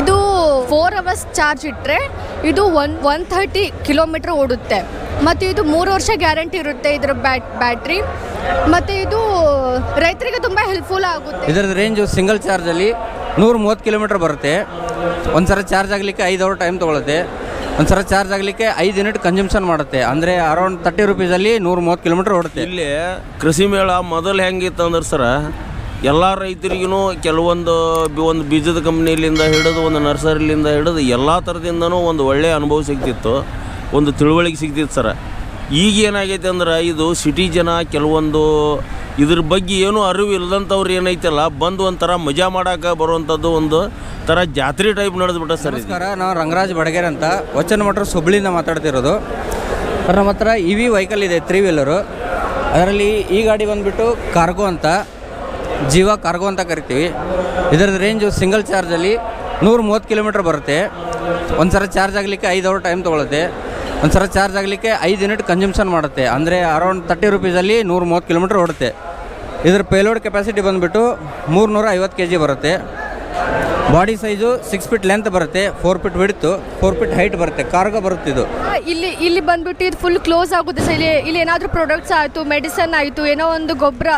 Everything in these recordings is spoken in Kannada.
ಇದು ಫೋರ್ ಅವರ್ಸ್ ಚಾರ್ಜ್ ಇಟ್ಟರೆ ಇದು ಒನ್ ಒನ್ ಥರ್ಟಿ ಕಿಲೋಮೀಟ್ರ್ ಓಡುತ್ತೆ. ಮತ್ತು ಇದು ಮೂರು ವರ್ಷ ಗ್ಯಾರಂಟಿ ಇರುತ್ತೆ ಇದರ ಬ್ಯಾಟ್ ಬ್ಯಾಟ್ರಿ ಮತ್ತು ಇದು ರೈತರಿಗೆ ತುಂಬ ಹೆಲ್ಪ್ಫುಲ್ ಆಗುತ್ತೆ. ಇದರ ರೇಂಜು ಸಿಂಗಲ್ ಚಾರ್ಜಲ್ಲಿ ನೂರು ಮೂವತ್ತು ಕಿಲೋಮೀಟ್ರ್ ಬರುತ್ತೆ. ಒಂದು ಸಲ ಚಾರ್ಜ್ ಆಗಲಿಕ್ಕೆ ಐದು ಅವರ್ ಟೈಮ್ ತೊಗೊಳುತ್ತೆ. ಒಂದು ಸಲ ಚಾರ್ಜ್ ಆಗಲಿಕ್ಕೆ ಐದು ಯೂನಿಟ್ ಕನ್ಸಂಪ್ಷನ್ ಮಾಡುತ್ತೆ. ಅಂದರೆ ಅರೌಂಡ್ ತರ್ಟಿ ರುಪೀಸಲ್ಲಿ ನೂರು ಮೂವತ್ತು ಕಿಲೋಮೀಟ್ರ್ ಓಡುತ್ತೆ. ಇಲ್ಲಿ ಕೃಷಿ ಮೇಳ ಮೊದಲು ಹೆಂಗಿತ್ತು ಅಂದ್ರೆ ಸರ ಎಲ್ಲ ರೈತರಿಗೂ ಕೆಲವೊಂದು ಒಂದು ಬೀಜದ ಕಂಪ್ನಿಲಿಂದ ಹಿಡಿದು, ಒಂದು ನರ್ಸರಿಲಿಂದ ಹಿಡಿದು ಎಲ್ಲ ಥರದಿಂದನೂ ಒಂದು ಒಳ್ಳೆಯ ಅನುಭವ ಸಿಗ್ತಿತ್ತು. ಒಂದು ತಿಳುವಳಿಕೆ ಸಿಗ್ತಿತ್ತು ಸರ. ಈಗ ಏನಾಗೈತೆ ಅಂದ್ರೆ ಇದು ಸಿಟಿ ಜನ ಕೆಲವೊಂದು ಇದ್ರ ಬಗ್ಗೆ ಏನೂ ಅರಿವು ಇಲ್ಲದಂಥವ್ರು ಏನೈತಲ್ಲ, ಬಂದು ಒಂಥರ ಮಜಾ ಮಾಡೋಕೆ ಬರುವಂಥದ್ದು ಒಂದು ಥರ ಜಾತ್ರೆ ಟೈಪ್ ನಡೆದ್ಬಿಟ್ಟ ಸರ್ ನಮಸ್ಕಾರ ನಾವು ರಂಗರಾಜ್ ಬಡಗೇರ್ ಅಂತ. ವಚನ ಮಠ ಹುಬ್ಳಿಯಿಂದ ಮಾತಾಡ್ತಿರೋದು. ಸರ್ ನಮ್ಮ ಹತ್ರ ಇ ವಿ ವೆಹಿಕಲ್ ಇದೆ ತ್ರೀ ವೀಲರು ಅದರಲ್ಲಿ ಈ ಗಾಡಿ ಬಂದುಬಿಟ್ಟು ಕಾರ್ಗೋ ಅಂತ. ಜೀವ ಕಾರ್ಗೋ ಅಂತ ಕರಿತೀವಿ. ಇದರದ್ದು ರೇಂಜು ಸಿಂಗಲ್ ಚಾರ್ಜಲ್ಲಿ ನೂರು ಮೂವತ್ತು ಕಿಲೋಮೀಟ್ರ್ ಬರುತ್ತೆ. ಒಂದು ಸಲ ಚಾರ್ಜ್ ಆಗಲಿಕ್ಕೆ ಐದು ಅವರ್ ಟೈಮ್ ತೊಗೊಳುತ್ತೆ. ಒಂದು ಸಲ ಚಾರ್ಜ್ ಆಗಲಿಕ್ಕೆ ಐದು ಯೂನಿಟ್ ಕನ್ಸಂಪ್ಷನ್ ಮಾಡುತ್ತೆ. ಅಂದರೆ ಅರೌಂಡ್ ತರ್ಟಿ ರುಪೀಸಲ್ಲಿ ನೂರ ಮೂವತ್ತು ಕಿಲೋಮೀಟ್ರ್ ಓಡುತ್ತೆ. ಇದರ ಪೇಲೋಡ್ ಕೆಪಾಸಿಟಿ ಬಂದುಬಿಟ್ಟು ಮೂರುನೂರ ಐವತ್ತು ಕೆ ಜಿ ಬರುತ್ತೆ. Body size six feet length ಬರುತ್ತೆ four feet width four feet height ಬರುತ್ತೆ ಕಾರ್ಗ ಬರುತ್ತೆ ಇದು. ಇಲ್ಲಿ ಇಲ್ಲಿ ಬಂದ್ಬಿಟ್ಟು ಇದು ಫುಲ್ ಕ್ಲೋಸ್ ಆಗುತ್ತೆ ಸರ್. ಇಲ್ಲಿ ಇಲ್ಲಿ ಏನಾದರೂ ಪ್ರಾಡಕ್ಟ್ಸ್ ಆಯಿತು ಮೆಡಿಸನ್ ಆಯಿತು ಏನೋ ಒಂದು ಗೊಬ್ಬರ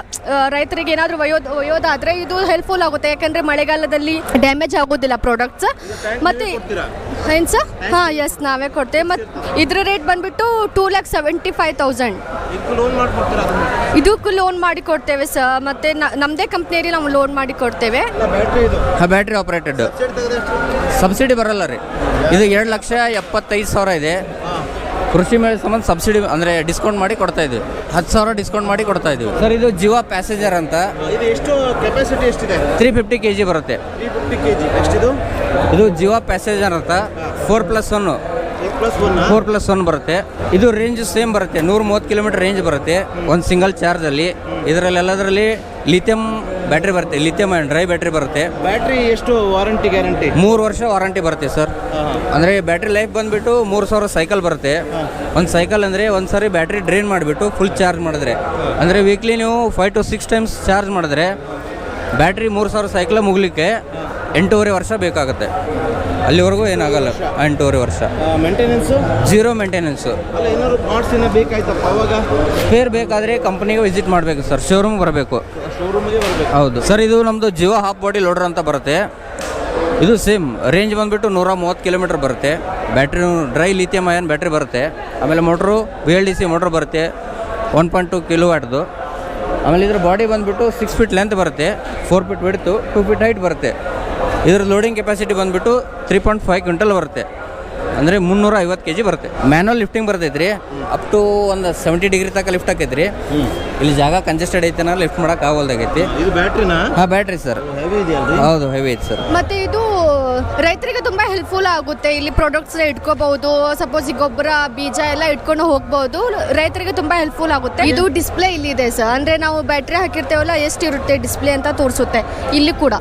ರೈತರಿಗೆ ಏನಾದರೂ ಒಯ್ಯೋದು ಒಯ್ಯೋದಾದರೆ ಇದು ಹೆಲ್ಪ್ಫುಲ್ ಆಗುತ್ತೆ. ಯಾಕಂದರೆ ಮಳೆಗಾಲದಲ್ಲಿ ಡ್ಯಾಮೇಜ್ ಆಗೋದಿಲ್ಲ ಪ್ರಾಡಕ್ಟ್ಸ್ ಮತ್ತು ಏನು ಸರ್ ಹಾಂ ಎಸ್ ನಾವೇ ಕೊಡ್ತೇವೆ. ಮತ್ತು ಇದ್ರ ರೇಟ್ ಬಂದ್ಬಿಟ್ಟು two lakh seventy five thousand ಇದಕ್ಕೂ ಲೋನ್ ಮಾಡಿ ಕೊಡ್ತೇವೆ ಸರ್ ಮತ್ತು ನಮ್ಮದೇ ಕಂಪ್ನಿಯಲ್ಲಿ ನಾವು ಲೋನ್ ಮಾಡಿ ಕೊಡ್ತೇವೆ. ಹಾಂ ಬ್ಯಾಟ್ರಿ ಆಪ್ರೇಟೆಡ್ ಸಬ್ಸಿಡಿ ಬರಲ್ಲ ರೀ. ಇದು ಎರಡು ಲಕ್ಷ ಎಪ್ಪತ್ತೈದು ಸಾವಿರ ಇದೆ. ಕೃಷಿ ಮೇಲೆ ಸಂಬಂಧ ಸಬ್ಸಿಡಿ ಅಂದರೆ ಡಿಸ್ಕೌಂಟ್ ಮಾಡಿ ಕೊಡ್ತಾ ಇದ್ವಿ. ಹತ್ತು ಸಾವಿರ ಡಿಸ್ಕೌಂಟ್ ಮಾಡಿ ಕೊಡ್ತಾ ಇದ್ವಿ. ಸರ್ ಇದು ಜೀವ ಪ್ಯಾಸೆಂಜರ್ ಅಂತ ಇದು ಎಷ್ಟು ಕೆಪಾಸಿಟಿ ಎಷ್ಟಿದೆ? ತ್ರೀ ಫಿಫ್ಟಿ ಕೆ ಜಿ ಬರುತ್ತೆ. ಇದು ಜಿಯೋ ಪ್ಯಾಸೇಜರ್ ಅಂತ. Four plus one four plus one ಬರುತ್ತೆ. ಇದು ರೇಂಜ್ ಸೇಮ್ ಬರುತ್ತೆ. ನೂರ ಮೂವತ್ತು ಕಿಲೋಮೀಟರ್ ರೇಂಜ್ ಬರುತ್ತೆ. ಒಂದು ಸಿಂಗಲ್ ಚಾರ್ಜಲ್ಲಿ ಇದರಲ್ಲಿ ಎಲ್ಲದರಲ್ಲಿ ಲಿಥಿಯಂ ಬ್ಯಾಟ್ರಿ ಬರುತ್ತೆ. ಲಿಥಿಯಂ ಆ್ಯಂಡ್ ಡ್ರೈ ಬ್ಯಾಟ್ರಿ ಬರುತ್ತೆ. ಬ್ಯಾಟ್ರಿ ಎಷ್ಟು ವಾರಂಟಿ ಗ್ಯಾರಂಟಿ ಮೂರು ವರ್ಷ ವಾರಂಟಿ ಬರುತ್ತೆ ಸರ್ ಅಂದರೆ ಬ್ಯಾಟ್ರಿ ಲೈಫ್ ಬಂದುಬಿಟ್ಟು ಮೂರು ಸಾವಿರ ಸೈಕಲ್ ಬರುತ್ತೆ. ಒಂದು ಸೈಕಲ್ ಅಂದರೆ ಒಂದು ಸಾರಿ ಬ್ಯಾಟ್ರಿ ಡ್ರೈನ್ ಮಾಡಿಬಿಟ್ಟು ಫುಲ್ ಚಾರ್ಜ್ ಮಾಡಿದ್ರೆ. ಅಂದರೆ ವೀಕ್ಲಿ ನೀವು five to six times charge ಮಾಡಿದ್ರೆ ಬ್ಯಾಟ್ರಿ ಮೂರು ಸಾವಿರ ಸೈಕಲ್ ಮುಗಲಿಕ್ಕೆ ಎಂಟೂವರೆ ವರ್ಷ ಬೇಕಾಗುತ್ತೆ. ಅಲ್ಲಿವರೆಗೂ ಏನಾಗಲ್ಲ ಎಂಟೂವರೆ ವರ್ಷ. ಮೇಂಟೆನೆನ್ಸು ಜೀರೋ ಮೇಂಟೆನೆನ್ಸು ಅಲ್ಲ ಏನಾದ್ರು ಪಾರ್ಟ್ಸ್ ಏನೋ ಬೇಕಾಯ್ತಪ್ಪ ಅವಾಗ? ಸ್ಪೇರ್ ಬೇಕಾದರೆ ಕಂಪ್ನಿಗೆ ವಿಸಿಟ್ ಮಾಡಬೇಕು ಸರ್ ಶೋರೂಮ್ ಬರಬೇಕು. ಶೋರೂಮಿಗೆ ಬರಬೇಕು. ಹೌದು. ಸರ್ ಇದು ನಮ್ಮದು ಜಿಯೋ ಹಾಫ್ ಬಾಡಿ ಲೋಡರ್ ಅಂತ ಬರುತ್ತೆ. ಇದು ಸೇಮ್ ರೇಂಜ್ ಬಂದುಬಿಟ್ಟು ನೂರ ಮೂವತ್ತು ಕಿಲೋಮೀಟ್ರ್ ಬರುತ್ತೆ. Battery dry lithium ion battery ಬರುತ್ತೆ. ಆಮೇಲೆ motor B L D C motor ಬರುತ್ತೆ. ಒನ್ ಪಾಯಿಂಟ್ ಟು ಕಿಲೋ ವ್ಯಾಟ್ದು ಆಮೇಲೆ ಇದ್ರ ಬಾಡಿ ಬಂದುಬಿಟ್ಟು ಸಿಕ್ಸ್ ಫೀಟ್ ಲೆಂತ್ ಬರುತ್ತೆ four feet width two feet height ಬರುತ್ತೆ. ಇದ್ರ ಲೋಡಿಂಗ್ ಕೆಪಾಸಿಟಿ ಬಂದುಬಿಟ್ಟು ತ್ರೀ ಪಾಯಿಂಟ್ ಫೈವ್ ಕ್ವಿಂಟಲ್ ಬರುತ್ತೆ. ಅಂದರೆ ಮುನ್ನೂರ ಐವತ್ತು ಕೆ ಜಿ ಬರುತ್ತೆ. ಮ್ಯಾನುವಲ್ ಲಿಫ್ಟಿಂಗ್ ಬರ್ತೈತೆ ರೀ ಅಪ್ ಟು ಒಂದು ಸೆವೆಂಟಿ ಡಿಗ್ರಿ ತನಕ ಲಿಫ್ಟ್ ಹಾಕೈತೆ ರೀ ಇಲ್ಲಿ ಜಾಗ ಕಂಜೆಸ್ಟೆಡ್ ಐತೆ ಲಿಫ್ಟ್ ಮಾಡೋಕೆ ಆಗೋಲ್ದಾಗೈತಿ. ಇದು ಬ್ಯಾಟ್ರಿನಾ ಹಾಂ ಬ್ಯಾಟ್ರಿ ಸರ್ ಹೌದು ಹೆವಿ ಐತೆ ಸರ್ ಮತ್ತೆ ಇದು ರೈತರಿಗೆ ತುಂಬ ಹೆಲ್ಪ್ಫುಲ್ ಆಗುತ್ತೆ. ಇಲ್ಲಿ ಪ್ರಾಡಕ್ಟ್ಸ್ ಇಟ್ಕೋಬಹುದು ಸಪೋಸ್ ಈ ಗೊಬ್ಬರ ಬೀಜ ಎಲ್ಲ ಇಟ್ಕೊಂಡು ಹೋಗ್ಬೋದು. ರೈತರಿಗೆ ತುಂಬ ಹೆಲ್ಪ್ಫುಲ್ ಆಗುತ್ತೆ. ಇದು ಡಿಸ್ಪ್ಲೇ ಇಲ್ಲಿದೆ ಸರ್ ಅಂದರೆ ನಾವು ಬ್ಯಾಟ್ರಿ ಹಾಕಿರ್ತೇವಲ್ಲ ಎಷ್ಟು ಇರುತ್ತೆ ಡಿಸ್ಪ್ಲೇ ಅಂತ ತೋರಿಸುತ್ತೆ. ಇಲ್ಲಿ ಕೂಡ.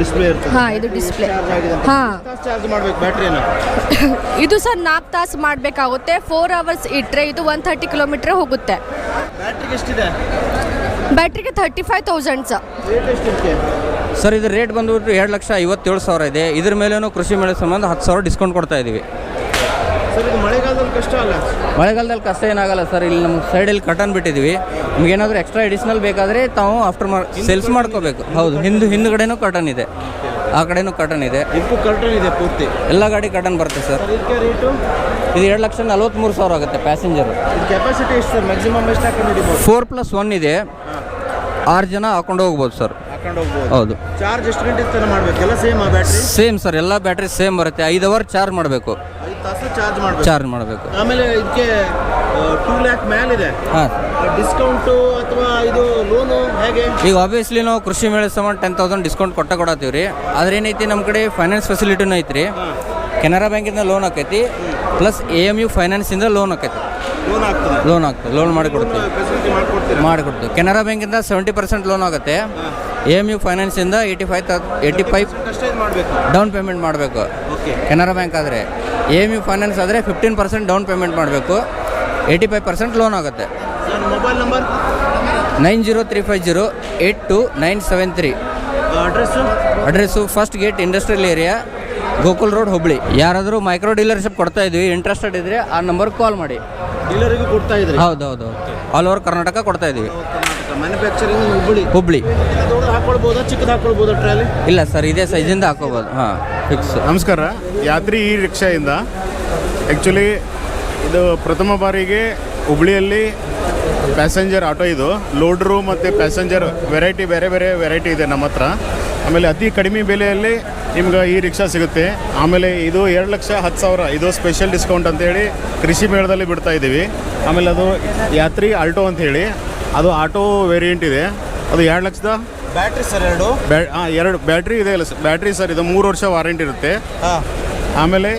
ಡಿಸ್ಪ್ಲೇ ಹಾಂ ಇದು ಡಿಸ್ಪ್ಲೇ ಹಾಂ. ಚಾರ್ಜ್ ಮಾಡ್ಬೇಕು ಇದು ಸರ್ ನಾಲ್ಕು ತಾಸು ಮಾಡಬೇಕಾಗುತ್ತೆ. ಫೋರ್ ಅವರ್ಸ್ ಇಟ್ಟರೆ ಇದು ಒನ್ ತರ್ಟಿ ಕಿಲೋಮೀಟ್ರ್ ಹೋಗುತ್ತೆ. ಬ್ಯಾಟ್ರಿಗೆ thirty thirty five thousand sir sir ಇದು ರೇಟ್ ಬಂದುಬಿಟ್ಟು ಎರಡು ಲಕ್ಷ ಐವತ್ತೇಳು ಸಾವಿರ ಇದೆ. ಇದ್ರ ಮೇಲೇನು ಕೃಷಿ ಮೇಳ ಸಂಬಂಧ ಹತ್ತು ಸಾವಿರ ಡಿಸ್ಕೌಂಟ್ ಕೊಡ್ತಾ ಇದ್ದೀವಿ ಸರ್ ಇದು ಮಳೆಗಾಲದಲ್ಲಿ ಕಷ್ಟ ಅಲ್ಲ? ಮಳೆಗಾಲದಲ್ಲಿ ಕಷ್ಟ ಏನಾಗಲ್ಲ ಸರ್ ಇಲ್ಲಿ ನಮ್ಮ ಸೈಡಲ್ಲಿ ಕಟನ್ ಬಿಟ್ಟಿದ್ದೀವಿ ನಿಮ್ಗೆ ಏನಾದರೂ ಎಕ್ಸ್ಟ್ರಾ ಎಡಿಷನಲ್ ಬೇಕಾದರೆ ತಾವು ಆಫ್ಟರ್ ಮಾರ್ ಸೇಲ್ಸ್ ಮಾಡ್ಕೋಬೇಕು. ಹೌದು ಹಿಂದೆ ಹಿಂದುಗಡೆನೂ ಕಟನ್ ಇದೆ. ಆ ಕಡೆನೂ ಕಟನ್ ಇದೆ. ಇದಕ್ಕೂ ಕರ್ಟನ್ ಇದೆ ಪೂರ್ತಿ? ಎಲ್ಲ ಗಾಡಿ ಕಟನ್ ಬರುತ್ತೆ ಸರ್. ಇದಕ್ಕೆ ರೇಟು ಇದು ಎರಡು ಲಕ್ಷ ನಲ್ವತ್ತ್ಮೂರು ಸಾವಿರ ಆಗುತ್ತೆ ಪ್ಯಾಸೆಂಜರು ಕೆಪಾಸಿಟಿ ಎಷ್ಟು ಸರ್? ಮ್ಯಾಕ್ಸಿಮಮ್ ಎಷ್ಟು ಹಾಕೊಂಡು ಫೋರ್ ಪ್ಲಸ್ ಒನ್ ಇದೆ. ಆರು ಜನ ಹಾಕೊಂಡು ಹೋಗ್ಬೋದು ಸರ್. ಹೋಗ್ಬೋದು. ಹೌದು. ಚಾರ್ಜ್ ಎಷ್ಟು ಗಂಟೆ ತನಕ ಮಾಡ್ಬೇಕು? ಎಲ್ಲ ಸೇಮ್ ಆ ಬ್ಯಾಟ್ರಿ ಸೇಮ್ ಸರ್ ಎಲ್ಲ ಬ್ಯಾಟ್ರಿ ಸೇಮ್ ಬರುತ್ತೆ. ಐದು ಅವರ್ ಚಾರ್ಜ್ ಮಾಡಬೇಕು. ಐದು ತಾಸು ಚಾರ್ಜ್ ಮಾಡಿ ಚಾರ್ಜ್ ಮಾಡಬೇಕು. ಆಮೇಲೆ ಇದಕ್ಕೆ ಟೂ ಲ್ಯಾಕ್ ಮೇಲಿದೆ. ಹಾಂ. ಡಿಸ್ಕೌಂಟು ಅಥವಾ ಇದು ಲೋನು ಹೇಗೆ? ಈಗ ಆಬ್ವಿಯಸ್ಲಿ ನಾವು ಕೃಷಿ ಮೇಳ ಸಮ ಟೆನ್ ತೌಸಂಡ್ ಡಿಸ್ಕೌಂಟ್ ಕೊಟ್ಟ ಕೊಡತ್ತೀವಿ ರೀ ಆದ್ರೆ ಏನೈತಿ ನಮ್ಮ ಕಡೆ ಫೈನಾನ್ಸ್ ಫೆಸಿಲಿಟಿನೂ ಐತ್ರಿ. ಕೆನರಾ ಬ್ಯಾಂಕಿಂದ ಲೋನ್ ಆಕೈತಿ. ಪ್ಲಸ್ ಎ ಎಂ ಯು ಫೈನಾನ್ಸಿಂದ ಲೋನ್ ಆಕೈತಿ. ಲೋನ್ ಆಗ್ತದೆ. ಲೋನ್ ಆಗ್ತದೆ. ಲೋನ್ ಮಾಡಿ ಕೊಡ್ತೀವಿ. ಫೆಸಿಲಿಟಿ ಮಾಡ್ಕೊಡ್ತೀರಾ ಮಾಡಿಕೊಡ್ತೀವಿ ಕೆನರಾ ಬ್ಯಾಂಕಿಂದ ಸೆವೆಂಟಿ ಪರ್ಸೆಂಟ್ ಲೋನ್ ಆಗುತ್ತೆ. ಎ ಎಂ ಯು ಫೈನಾನ್ಸಿಂದ ಏಯ್ಟಿ ಫೈವ್ ಏಯ್ಟಿ ಫೈವ್ ಮಾಡಬೇಕು ಡೌನ್ ಪೇಮೆಂಟ್ ಮಾಡಬೇಕು ಕೆನರಾ ಬ್ಯಾಂಕ್ ಆದರೆ. ಎ ಎಂ ಯು ಫೈನಾನ್ಸ್ ಆದರೆ ಫಿಫ್ಟೀನ್ ಪರ್ಸೆಂಟ್ ಡೌನ್ ಪೇಮೆಂಟ್ ಮಾಡಬೇಕು. ಏಯ್ಟಿ ಫೈವ್ ಪರ್ಸೆಂಟ್ ಲೋನ್ ಆಗುತ್ತೆ mobile number nine zero three five zero eight two nine seven three address address first gate industrial area Gokul road Hubli ಯಾರಾದರೂ ಮೈಕ್ರೋ ಡೀಲರ್ಶಿಪ್ ಕೊಡ್ತಾ ಇದ್ವಿ ಇಂಟ್ರೆಸ್ಟೆಡ್ ಇದ್ದರೆ ಆ ನಂಬರ್ಗೆ ಕಾಲ್ ಮಾಡಿ. ಡೀಲರಿಗೂ ಕೊಡ್ತಾ ಇದ್ರಿ? ಹೌದು ಹೌದು ಆಲ್ ಓವರ್ ಕರ್ನಾಟಕ ಕೊಡ್ತಾ ಇದೀವಿ. ಮ್ಯಾನುಫ್ಯಾಕ್ಚರಿಂಗ್ ಹುಬ್ಬಳ್ಳಿ? ಹುಬ್ಳಿ ದೊಡ್ಡದು ಹಾಕೊಳ್ಬೋದಾ ಚಿಕ್ಕದು ಹಾಕೊಳ್ಬೋದಾ ಟ್ರಾಲಿ? ಇಲ್ಲ ಸರ್ ಇದೇ ಸೈಜಿಂದ ಹಾಕೋಬೋದು. ಹಾಂ ಫಿಕ್ಸ್ ನಮಸ್ಕಾರ. ಯಾತ್ರಿ ಈ ರಿಕ್ಷಾಯಿಂದ ಆ್ಯಕ್ಚುಲಿ ಇದು ಪ್ರಥಮ ಬಾರಿಗೆ ಹುಬ್ಳಿಯಲ್ಲಿ ಪ್ಯಾಸೆಂಜರ್ ಆಟೋ ಇದು. ಲೋಡ್ರು ಮತ್ತು ಪ್ಯಾಸೆಂಜರ್ ವೆರೈಟಿ ಬೇರೆ ಬೇರೆ ವೆರೈಟಿ ಇದೆ ನಮ್ಮ ಹತ್ರ. ಆಮೇಲೆ ಅತಿ ಕಡಿಮೆ ಬೆಲೆಯಲ್ಲಿ ನಿಮ್ಗೆ ಈ ರಿಕ್ಷಾ ಸಿಗುತ್ತೆ. ಆಮೇಲೆ ಇದು ಎರಡು ಲಕ್ಷ ಹತ್ತು ಸಾವಿರ. ಇದು ಸ್ಪೆಷಲ್ ಡಿಸ್ಕೌಂಟ್ ಅಂತೇಳಿ ಕೃಷಿ ಮೇಳದಲ್ಲಿ ಬಿಡ್ತಾ ಇದ್ದೀವಿ. ಆಮೇಲೆ ಅದು ಯಾತ್ರಿ ಆಲ್ಟೋ ಅಂತ ಹೇಳಿ. ಅದು ಆಟೋ ವೇರಿಯಂಟ್ ಇದೆ. ಅದು ಎರಡು ಲಕ್ಷದ? ಬ್ಯಾಟ್ರಿ ಸರ್ ಎರಡು. ಬ್ಯಾ ಎರಡು. ಬ್ಯಾಟ್ರಿ ಇದೆ ಅಲ್ಲ ಸರ್ ಬ್ಯಾಟ್ರಿ ಸರ್ ಇದು ಮೂರು ವರ್ಷ ವಾರಂಟಿ ಇರುತ್ತೆ. ಆಮೇಲೆ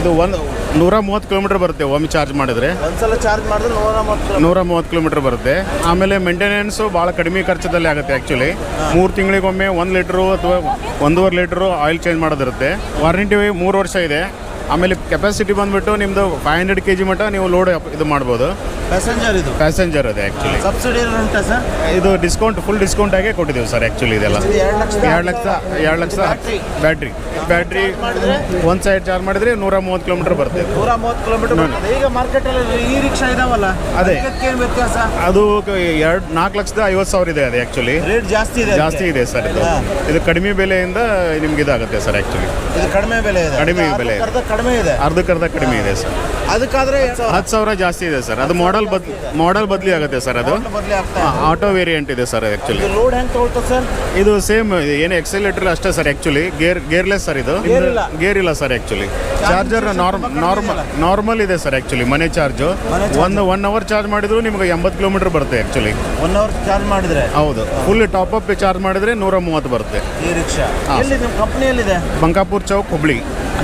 ಇದು ಒಂದು ನೂರ ಮೂವತ್ತು ಕಿಲೋಮೀಟರ್ ಬರುತ್ತೆ ಒಮ್ಮೆ ಚಾರ್ಜ್ ಮಾಡಿದ್ರೆ. ಒಂದ್ಸಲ ಚಾರ್ಜ್ ಮಾಡಿದ್ರೆ ನೂರ ಮೂವತ್ತು ನೂರ ಮೂವತ್ತು ಕಿಲೋಮೀಟರ್ ಬರುತ್ತೆ. ಆಮೇಲೆ ಮೇಂಟೆನೆನ್ಸು ಭಾಳ ಕಡಿಮೆ ಖರ್ಚದಲ್ಲಿ ಆಗುತ್ತೆ ಆ್ಯಕ್ಚುಲಿ ಮೂರು ತಿಂಗಳಿಗೊಮ್ಮೆ ಒಂದು ಲೀಟ್ರು ಅಥವಾ ಒಂದೂವರೆ ಲೀಟ್ರು ಆಯಿಲ್ ಚೇಂಜ್ ಮಾಡೋದಿರುತ್ತೆ. ವಾರಂಟಿ ಮೂರು ವರ್ಷ ಇದೆ. ಆಮೇಲೆ ಕೆಪಾಸಿಟಿ ಬಂದ್ಬಿಟ್ಟು ನಿಮ್ಮದು ಫೈವ್ ಹಂಡ್ರೆಡ್ ಕೆ ಜಿ ಮಟ್ಟ ನೀವು ಲೋಡ್ ಇದು ಮಾಡ್ಬೋದು. ಪ್ಯಾಸೆಂಜರ್ ಇದು? ಪ್ಯಾಸೆಂಜರ್ ಅದೇ ಆ್ಯಕ್ಚುಲಿ ಸಬ್ಸಿಡಿ ಉಂಟಾ ಸರ್? ಇದು ಡಿಸ್ಕೌಂಟ್ ಫುಲ್ ಡಿಸ್ಕೌಂಟ್ ಆಗೇ ಕೊಟ್ಟಿದ್ದೀವಿ ಸರ್ ಆ್ಯಕ್ಚುಲಿ ಇದೆಲ್ಲ. ಇದು ಎರಡು ಲಕ್ಷ ಎರಡು ಲಕ್ಷ ಬ್ಯಾಟ್ರಿ ಬ್ಯಾಟ್ರಿ ಒಂದು ಸೈಡ್ ಚಾರ್ಜ್ ಮಾಡಿದ್ರೆ ನೂರ ಮೂವತ್ತು ಕಿಲೋಮೀಟರ್ ಬರುತ್ತೆ ನೂರ ಮೂವತ್ತು ಕಿಲೋಮೀಟರ್ ಬರ್ತದೆ ಈಗ ಮಾರ್ಕೆಟಲ್ಲಿ ಈ ರಿಕ್ಷಾ ಇದಾವಲ್ಲ? ಅದೇ. ವ್ಯತ್ಯಾಸ? ಅದು ಎರಡು ನಾಲ್ಕು ಲಕ್ಷದ ಐವತ್ತು ಸಾವಿರ ಇದೆ ಅದೇ ಆ್ಯಕ್ಚುಲಿ ರೇಟ್ ಜಾಸ್ತಿ ಇದೆ ಜಾಸ್ತಿ ಇದೆ ಸರ್ ಇದು. ಇದು ಕಡಿಮೆ ಬೆಲೆಯಿಂದ ನಿಮ್ಗೆ ಇದಾಗುತ್ತೆ ಸರ್ ಆ್ಯಕ್ಚುಲಿ ಇದು ಕಡಿಮೆ ಬೆಲೆ ಕಡಿಮೆ ಬೆಲೆ. ಕಡಿಮೆ ಇದೆ. ಅರ್ಧಕ್ಕರ್ಧ ಕಡಿಮೆ ಇದೆ ಸರ್. ಅದಕ್ಕಾದ್ರೆ ಹತ್ತು ಸಾವಿರ ಜಾಸ್ತಿ ಇದೆ ಸರ್. ಅದು ಮಾಡೆಲ್ ಬದ್ ಮಾಡೆಲ್ ಬದಲಿ ಆಗುತ್ತೆ ಸರ್ ಅದು. ಬದಲಿ ಆಗ್ತಾ ಆಟೋ ವೇರಿಯಂಟ್ ಇದೆ ಸರ್ ಆ್ಯಕ್ಚುಲಿ ಇದು ಲೋಡ್ ಹೆಂಗ್ ತಗೊಳ್ತದೆ ಸರ್? ಇದು ಸೇಮ್ ಏನು ಎಕ್ಸೆಲೇಟರ್ ಅಷ್ಟೇ sir actually gear gearless sir ಇದು. ಗೇರ್ ಇಲ್ಲ. Sir actually charger norm normal normal ಇದೆ ಸರ್ ಆ್ಯಕ್ಚುಲಿ ಮನೆ ಚಾರ್ಜು. ಒಂದು ಒನ್ ಅವರ್ ಚಾರ್ಜ್ ಮಾಡಿದ್ರು ನಿಮ್ಗೆ ಎಂಬತ್ತು ಕಿಲೋಮೀಟರ್ ಬರುತ್ತೆ ಆ್ಯಕ್ಚುಲಿ ಒನ್ ಅವರ್ ಚಾರ್ಜ್ ಮಾಡಿದ್ರೆ? ಹೌದು. ಫುಲ್ ಟಾಪ್ ಅಪ್ ಚಾರ್ಜ್ ಮಾಡಿದ್ರೆ ನೂರ ಮೂವತ್ತು ಬರುತ್ತೆ. ಈ rickshaw. Bankapur Chowk Hubli.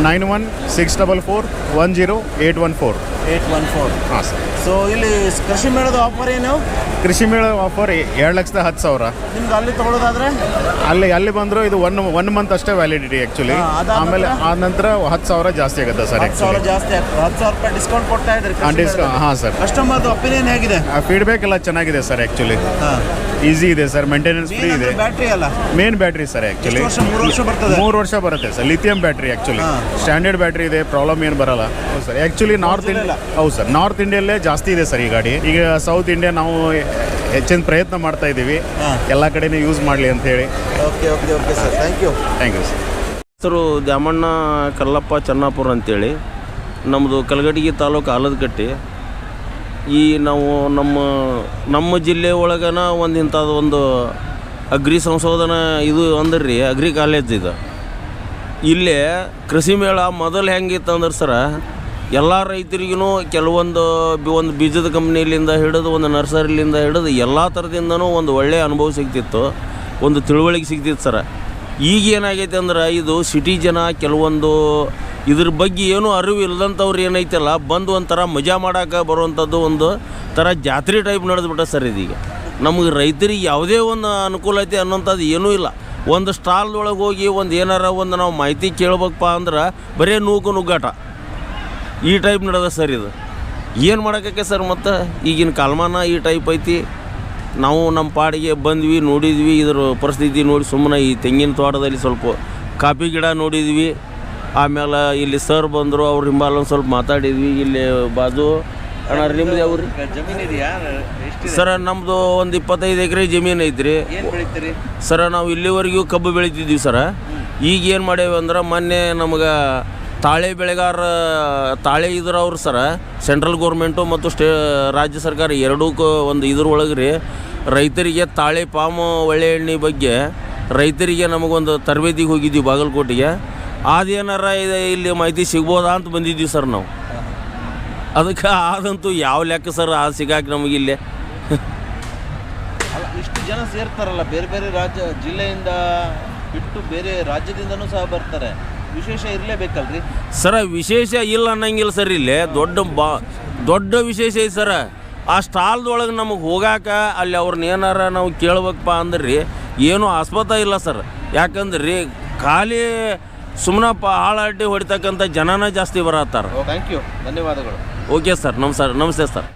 Nine one six double four one zero eight one four. Eight one four. ಹಾಂ ಸರ್. ಸೊ ಇಲ್ಲಿ ಕೃಷಿ ಮೇಳದ ಆಫರ್ ಏನು? ಕೃಷಿ ಮೇಳ ಆಫರ್ ಎರಡು ಲಕ್ಷದ ಹತ್ತು ಸಾವಿರ. ನಿಮ್ಗೆ ಅಲ್ಲಿ ತಗೊಳ್ಳೋದಾದ್ರೆ ಅಲ್ಲಿ ಅಲ್ಲಿ ಬಂದರೂ ಇದು ಒನ್ ಒನ್ ಮಂತ್ ಅಷ್ಟೇ ವ್ಯಾಲಿಡಿಟಿ ಆ್ಯಕ್ಚುಲಿ ಆಮೇಲೆ ಆ ನಂತರ ಹತ್ತು ಸಾವಿರ ಜಾಸ್ತಿ ಆಗುತ್ತೆ ಸರ್ ಹತ್ತು ಸಾವಿರ ಜಾಸ್ತಿ ಆಗ್ತದೆ. ಹತ್ತು ಸಾವಿರ ರೂಪಾಯಿ ಡಿಸ್ಕೌಂಟ್ ಕೊಡ್ತಾ ಇದ್ರಿ ಡಿಸ್ಕೌಂಟ್ ಹಾಂ ಸರ್. ಕಸ್ಟಮರ್ದು ಒಪಿನಿಯನ್ ಹೇಗಿದೆ? ಫೀಡ್ಬ್ಯಾಕ್ ಎಲ್ಲ ಚೆನ್ನಾಗಿದೆ ಸರ್ ಆ್ಯಕ್ಚುಲಿ ಈಸಿ ಇದೆ ಸರ್ ಮೇಂಟೆನೆನ್ಸ್ ಫ್ರೀ ಇದೆ. ಬ್ಯಾಟ್ರಿ ಅಲ್ಲ? ಮೇನ್ ಬ್ಯಾಟ್ರಿ ಸರ್ ಆ್ಯಕ್ಚುಲಿ ಮೂರು ವರ್ಷ ಬರ್ತದೆ? ಮೂರು ವರ್ಷ ಬರುತ್ತೆ sir lithium battery actually. Standard battery ಇದೆ ಪ್ರಾಬ್ಲಮ್ ಏನು ಬರಲ್ಲ. ಹೌದು ಸರ್. ಆ್ಯಕ್ಚುಲಿ ನಾರ್ತ್ ಇಂಡಿಯಲ್ಲ ಇಂಡಿಯಾ ಹೌದು ಸರ್. ನಾರ್ತ್ ಇಂಡಿಯಲ್ಲೇ ಜಾಸ್ತಿ ಇದೆ ಸರ್ ಈ ಗಾಡಿ. ಈಗ ಸೌತ್ ಇಂಡಿಯಾ ನಾವು ಹೆಚ್ಚಿನ ಪ್ರಯತ್ನ ಮಾಡ್ತಾ ಇದ್ದೀವಿ. ಎಲ್ಲ ಕಡೆನೂ ಯೂಸ್ ಮಾಡಲಿ ಅಂತ ಹೇಳಿ. Okay okay okay sir thank you thank you sir ಹೆಸರು ದ್ಯಾಮಣ್ಣ ಕಲ್ಲಪ್ಪ ಚನ್ನಾಪುರ ಅಂತೇಳಿ. ನಮ್ಮದು ಕಲಗಟಗಿ ತಾಲೂಕು ಆಲದಕಟ್ಟಿ ಈ ನಾವು ನಮ್ಮ ನಮ್ಮ ಜಿಲ್ಲೆ ಒಳಗನ ಒಂದು ಇಂಥದ್ದು ಒಂದು ಅಗ್ರಿ ಸಂಶೋಧನಾ ಇದು ಅಂದ್ರೆ ರೀ ಅಗ್ರಿ ಕಾಲೇಜ್ ಇದು. ಇಲ್ಲೇ ಕೃಷಿ ಮೇಳ ಮೊದಲು ಹೆಂಗಿತ್ತು ಅಂದ್ರೆ ಸರ, ಎಲ್ಲ ರೈತರಿಗೂ ಕೆಲವೊಂದು ಒಂದು ಬೀಜದ ಕಂಪ್ನಿಲಿಂದ ಹಿಡಿದು ಒಂದು ನರ್ಸರಿಲಿಂದ ಹಿಡಿದು ಎಲ್ಲ ಥರದಿಂದನೂ ಒಂದು ಒಳ್ಳೆಯ ಅನುಭವ ಸಿಗ್ತಿತ್ತು, ಒಂದು ತಿಳುವಳಿಕೆ ಸಿಗ್ತಿತ್ತು ಸರ. ಈಗ ಏನಾಗೈತೆ ಅಂದ್ರೆ ಇದು ಸಿಟಿ ಜನ ಕೆಲವೊಂದು ಇದ್ರ ಬಗ್ಗೆ ಏನೂ ಅರಿವು ಇಲ್ಲದಂಥವ್ರು ಏನೈತಲ್ಲ, ಬಂದು ಒಂಥರ ಮಜಾ ಮಾಡೋಕೆ ಬರುವಂಥದ್ದು ಒಂದು ಥರ ಜಾತ್ರೆ ಟೈಪ್ ನಡೆದ್ಬಿಟ್ಟ ಸರ್ ಇದೀಗ. ನಮಗೆ ರೈತರಿಗೆ ಯಾವುದೇ ಒಂದು ಅನುಕೂಲ ಐತೆ ಅನ್ನೋಂಥದ್ದು ಏನೂ ಇಲ್ಲ. ಒಂದು ಸ್ಟಾಲ್ದೊಳಗೆ ಹೋಗಿ ಒಂದು ಏನಾರ ಒಂದು ನಾವು ಮಾಹಿತಿ ಕೇಳ್ಬೇಕಪ್ಪ ಅಂದ್ರೆ ಬರೀ ನೂಕು ನುಗ್ಗಾಟ. ಈ ಟೈಪ್ ನಡೆದ ಸರ್ ಇದು. ಏನು ಮಾಡೋಕ್ಕೆ ಸರ್ ಮತ್ತು? ಈಗಿನ ಕಾಲಮಾನ ಈ ಟೈಪ್ ಐತಿ. ನಾವು ನಮ್ಮ ಪಾಡಿಗೆ ಬಂದ್ವಿ, ನೋಡಿದ್ವಿ, ಇದ್ರ ಪರಿಸ್ಥಿತಿ ನೋಡಿ ಸುಮ್ಮನೆ ಈ ತೆಂಗಿನ ತೋಟದಲ್ಲಿ ಸ್ವಲ್ಪ ಕಾಫಿ ಗಿಡ ನೋಡಿದ್ವಿ. ಆಮೇಲೆ ಇಲ್ಲಿ ಸರ್ ಬಂದರು, ಅವ್ರ ಹಿಂಬಾಲೊಂದು ಸ್ವಲ್ಪ ಮಾತಾಡಿದ್ವಿ. ಇಲ್ಲಿ ಬಾಜು ಅಣ್ಣ ನಿಮ್ದು ಯಾವ್ರಿ ಸರ ನಮ್ಮದು ಒಂದು ಇಪ್ಪತ್ತೈದು ಎಕರೆ ಜಮೀನು ಐತ್ರಿ. ಏನು ಬೆಳಿತೀರಿ? ಸರ ನಾವು ಇಲ್ಲಿವರೆಗೂ ಕಬ್ಬು ಬೆಳಿತಿದ್ವಿ ಸರ. ಈಗ ಏನು ಮಾಡೇವಿ ಅಂದ್ರೆ ಮೊನ್ನೆ ನಮಗೆ ತಾಳೆ ಬೆಳೆಗಾರ ತಾಳೆ ಇದ್ರವ್ರು ಸರ ಸೆಂಟ್ರಲ್ ಗೌರ್ಮೆಂಟು ಮತ್ತು ಸ್ಟೇ ರಾಜ್ಯ ಸರ್ಕಾರ ಎರಡೂ ಒಂದು ಇದ್ರೊಳಗೆ ರೀ. ರೈತರಿಗೆ ತಾಳೆ ಪಾಮು ಒಳ್ಳೆ ಎಣ್ಣೆ ಬಗ್ಗೆ ರೈತರಿಗೆ ನಮಗೊಂದು ತರಬೇತಿಗೆ ಹೋಗಿದ್ದೀವಿ ಬಾಗಲಕೋಟೆಗೆ. ಅದೇನಾರ ಇದೆ ಇಲ್ಲಿ ಮಾಹಿತಿ ಸಿಗ್ಬೋದಾ ಅಂತ ಬಂದಿದ್ದೀವಿ ಸರ್ ನಾವು. ಅದಕ್ಕೆ ಆದಂತೂ ಯಾವ ಲೆಕ್ಕ ಸರ್ ಆ ಸಿಗಾಕ ನಮಗಿಲ್ಲೇ ಅಲ್ಲ ಇಷ್ಟು ಜನ ಸೇರ್ತಾರಲ್ಲ ಬೇರೆ ಬೇರೆ ರಾಜ್ಯ ಜಿಲ್ಲೆಯಿಂದ ಬಿಟ್ಟು ಬೇರೆ ರಾಜ್ಯದಿಂದನೂ ಸಹ ಬರ್ತಾರೆ. ವಿಶೇಷ ಇರಲೇಬೇಕಲ್ರಿ? ಸರ ವಿಶೇಷ ಇಲ್ಲ ಅನ್ನಂಗಿಲ್ಲ ಸರ್ ಇಲ್ಲಿ. ದೊಡ್ಡ ಬಾ ದೊಡ್ಡ ವಿಶೇಷ ಐತೆ ಸರ. ಆ ಸ್ಟಾಲ್ದೊಳಗೆ ನಮಗೆ ಹೋಗಾಕ ಅಲ್ಲಿ ಅವ್ರನ್ನ ಏನಾರ ನಾವು ಕೇಳ್ಬೇಕಪ್ಪ ಅಂದ್ರೆ ರೀ ಏನೂ ಆಸ್ಪತ ಇಲ್ಲ ಸರ್. ಯಾಕಂದ್ರೆ ರೀ ಖಾಲಿ ಸುಮ್ಮನೆ ಹಾಳಾಡಿ ಹೊಡಿತಕ್ಕಂಥ ಜನನೇ ಜಾಸ್ತಿ ಬರತ್ತಾರ. ಥ್ಯಾಂಕ್ ಯು ಧನ್ಯವಾದಗಳು. ಓಕೆ ಸರ್ ನಮಸ್ಕಾರ ನಮಸ್ತೆ ಸರ್